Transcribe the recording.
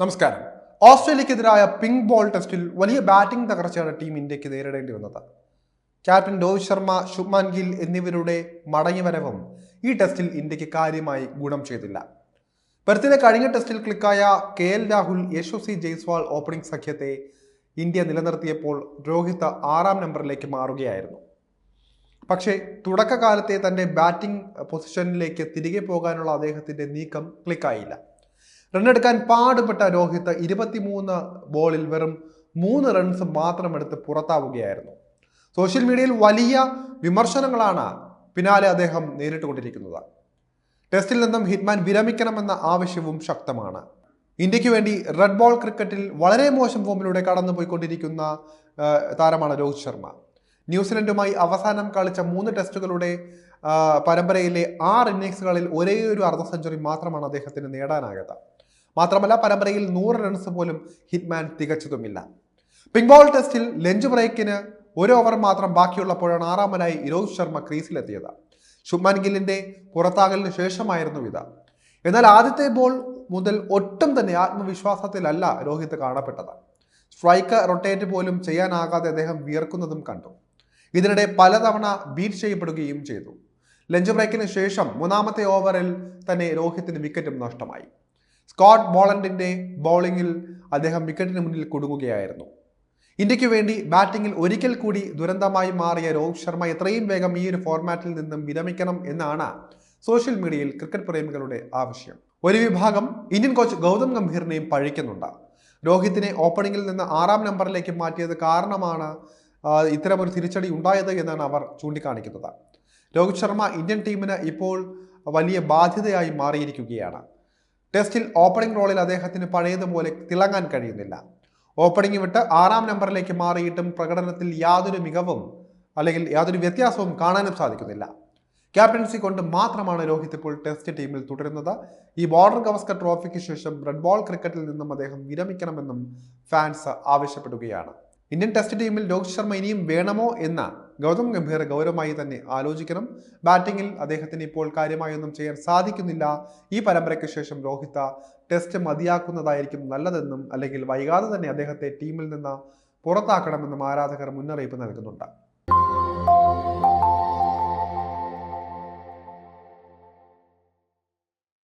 നമസ്കാരം. ഓസ്ട്രേലിയക്കെതിരായ pink ball ടെസ്റ്റിൽ വലിയ ബാറ്റിംഗ് തകർച്ചയാണ് ടീം ഇന്ത്യയ്ക്ക് നേരിടേണ്ടി വന്നത്. ക്യാപ്റ്റൻ രോഹിത് ശർമ്മ ശുഭ്മാൻ ഗിൽ എന്നിവരുടെ മടങ്ങിവരവും ഈ ടെസ്റ്റിൽ ഇന്ത്യയ്ക്ക് കാര്യമായി ഗുണം ചെയ്തില്ല. പെർത്തിലെ കഴിഞ്ഞ ടെസ്റ്റിൽ ക്ലിക്കായ K L Rahul Yashasvi Jaiswal opening സഖ്യത്തെ ഇന്ത്യ നിലനിർത്തിയപ്പോൾ രോഹിത് ആറാം നമ്പറിലേക്ക് മാറുകയായിരുന്നു. പക്ഷേ തുടക്കകാലത്തെ തന്റെ ബാറ്റിംഗ് പൊസിഷനിലേക്ക് തിരികെ പോകാനുള്ള അദ്ദേഹത്തിന്റെ നീക്കം ക്ലിക്കായില്ല. റണ്ണെടുക്കാൻ പാടുപെട്ട രോഹിത് ഇരുപത്തിമൂന്ന് ബോളിൽ വെറും മൂന്ന് റൺസ് മാത്രം എടുത്ത് പുറത്താവുകയായിരുന്നു. സോഷ്യൽ മീഡിയയിൽ വലിയ വിമർശനങ്ങളാണ് പിന്നാലെ അദ്ദേഹം നേരിട്ടുകൊണ്ടിരിക്കുന്നത്. ടെസ്റ്റിൽ നിന്നും ഹിറ്റ്മാൻ വിരമിക്കണമെന്ന ആവശ്യവും ശക്തമാണ്. ഇന്ത്യയ്ക്ക് വേണ്ടി റെഡ് ബോൾ ക്രിക്കറ്റിൽ വളരെ മോശം ഫോമിലൂടെ കടന്നുപോയിക്കൊണ്ടിരിക്കുന്ന പോയിക്കൊണ്ടിരിക്കുന്ന താരമാണ് രോഹിത് ശർമ്മ. ന്യൂസിലൻഡുമായി അവസാനം കളിച്ച മൂന്ന് ടെസ്റ്റുകളുടെ പരമ്പരയിലെ ആറ് ഇന്നിങ്സുകളിൽ ഒരേ ഒരു അർദ്ധ സെഞ്ചുറി മാത്രമാണ് അദ്ദേഹത്തിന് നേടാനായത്. മാത്രമല്ല പരമ്പരയിൽ നൂറ് റൺസ് പോലും ഹിറ്റ്മാൻ തികച്ചതുമില്ല. പിങ്ക് ബോൾ ടെസ്റ്റിൽ ലഞ്ച് ബ്രേക്കിന് ഒരു ഓവർ മാത്രം ബാക്കിയുള്ളപ്പോഴാണ് ആറാമനായി രോഹിത് ശർമ്മ ക്രീസിലെത്തിയത്. ശുഭ്മാൻ ഗില്ലിന്റെ പുറത്താകലിന് ശേഷമായിരുന്നു ഇത്. എന്നാൽ ആദ്യത്തെ ബോൾ മുതൽ ഒട്ടും തന്നെ ആത്മവിശ്വാസത്തിലല്ല രോഹിത് കാണപ്പെട്ടത്. സ്ട്രൈക്ക് റൊട്ടേറ്റ് പോലും ചെയ്യാനാകാതെ അദ്ദേഹം വിയർക്കുന്നതും കണ്ടു. ഇതിനിടെ പലതവണ ബീറ്റ് ചെയ്യപ്പെടുകയും ചെയ്തു. ലഞ്ച് ബ്രേക്കിന് ശേഷം മൂന്നാമത്തെ ഓവറിൽ തന്നെ രോഹിത്തിന് വിക്കറ്റും നഷ്ടമായി. സ്കോട്ട് ബോളൻഡിന്റെ ബൗളിംഗിൽ അദ്ദേഹം വിക്കറ്റിന് മുന്നിൽ കുടുങ്ങുകയായിരുന്നു. ഇന്ത്യയ്ക്ക് വേണ്ടി ബാറ്റിംഗിൽ ഒരിക്കൽ കൂടി ദുരന്തമായി മാറിയ രോഹിത് ശർമ്മ എത്രയും വേഗം ഈ ഒരു ഫോർമാറ്റിൽ നിന്നും വിരമിക്കണം എന്നാണ് സോഷ്യൽ മീഡിയയിൽ ക്രിക്കറ്റ് പ്രേമികളുടെ ആവശ്യം. ഒരു വിഭാഗം ഇന്ത്യൻ കോച്ച് ഗൗതം ഗംഭീറിനെയും പഴിക്കുന്നുണ്ട്. രോഹിത്തിനെ ഓപ്പണിംഗിൽ നിന്ന് ആറാം നമ്പറിലേക്ക് മാറ്റിയത് കാരണമാണ് ഇത്തരമൊരു തിരിച്ചടി ഉണ്ടായത് എന്നാണ് അവർ ചൂണ്ടിക്കാണിക്കുന്നത്. രോഹിത് ശർമ്മ ഇന്ത്യൻ ടീമിന് ഇപ്പോൾ വലിയ ബാധ്യതയായി മാറിയിരിക്കുകയാണ്. ടെസ്റ്റിൽ ഓപ്പണിംഗ് റോളിൽ അദ്ദേഹത്തിന് പഴയതുപോലെ തിളങ്ങാൻ കഴിയുന്നില്ല. ഓപ്പണിംഗ് വിട്ട് ആറാം നമ്പറിലേക്ക് മാറിയിട്ടും പ്രകടനത്തിൽ യാതൊരു മികവും അല്ലെങ്കിൽ യാതൊരു വ്യത്യാസവും കാണാനും സാധിക്കുന്നില്ല. ക്യാപ്റ്റൻസി കൊണ്ട് മാത്രമാണ് രോഹിത് ഇപ്പോൾ ടെസ്റ്റ് ടീമിൽ തുടരുന്നത്. ഈ ബോർഡർ ഗവസ്കർ ട്രോഫിക്ക് ശേഷം റെഡ് ബോൾ ക്രിക്കറ്റിൽ നിന്നും അദ്ദേഹം വിരമിക്കണമെന്നും ഫാൻസ് ആവശ്യപ്പെടുകയാണ്. ഇന്ത്യൻ ടെസ്റ്റ് ടീമിൽ രോഹിത് ശർമ്മ ഇനിയും വേണമോ എന്ന് ഗൗതം ഗംഭീർ ഗൗരവമായി തന്നെ ആലോചിക്കണം. ബാറ്റിങ്ങിൽ അദ്ദേഹത്തിന് ഇപ്പോൾ കാര്യമായൊന്നും ചെയ്യാൻ സാധിക്കുന്നില്ല. ഈ പരമ്പരയ്ക്ക് ശേഷം രോഹിത ടെസ്റ്റ് മതിയാക്കുന്നതായിരിക്കും നല്ലതെന്നും അല്ലെങ്കിൽ വൈകാതെ തന്നെ അദ്ദേഹത്തെ ടീമിൽ നിന്ന് പുറത്താക്കണമെന്നും ആരാധകർ മുന്നറിയിപ്പ് നൽകുന്നുണ്ട്.